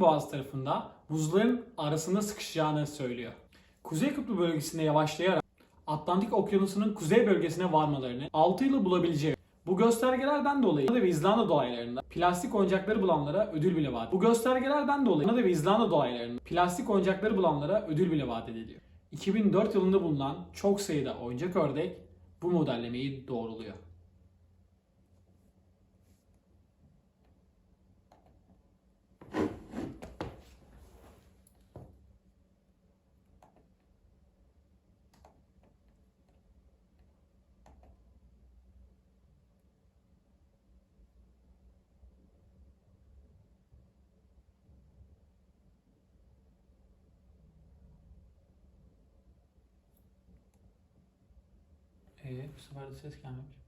Boğazı tarafında buzların arasında sıkışacağını söylüyor. Kuzey Kutbu bölgesinde yavaşlayarak Atlantik Okyanusu'nun kuzey bölgesine varmalarını 6 yılı bulabileceği bu göstergelerden dolayı Kanada ve İzlanda dolaylarında plastik oyuncakları bulanlara ödül bile vaat Bu göstergelerden dolayı Kanada ve İzlanda dolaylarında plastik oyuncakları bulanlara ödül bile vaat ediliyor. 2004 yılında bulunan çok sayıda oyuncak ördek bu modellemeyi doğruluyor. Ee, bu sefer de ses gelmemiş.